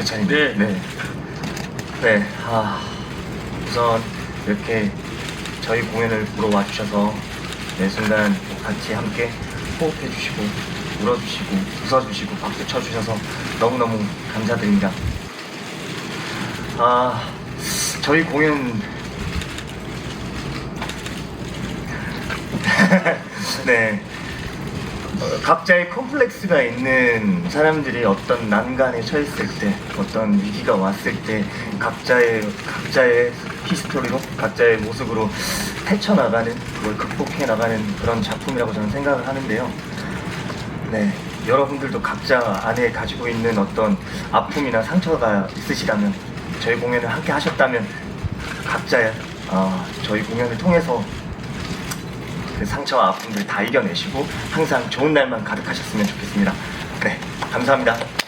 대찬님. 네. 네. 네. 아, 우선 이렇게 저희 공연을 보러 와주셔서 매 순간 같이 함께 호흡해주시고 울어주시고 웃어주시고 박수 쳐주셔서 너무너무 감사드립니다. 아, 저희 공연 네. 어, 각자의 컴플렉스가 있는 사람들이 어떤 난간에 처했을 때, 어떤 위기가 왔을 때, 각자의, 각자의 히스토리로, 각자의 모습으로 헤쳐나가는, 그걸 극복해 나가는 그런 작품이라고 저는 생각을 하는데요. 네. 여러분들도 각자 안에 가지고 있는 어떤 아픔이나 상처가 있으시다면, 저희 공연을 함께 하셨다면, 각자의, 어, 저희 공연을 통해서 그 상처와 아픔들 다 이겨내시고 항상 좋은 날만 가득하셨으면 좋겠습니다. 네, 감사합니다.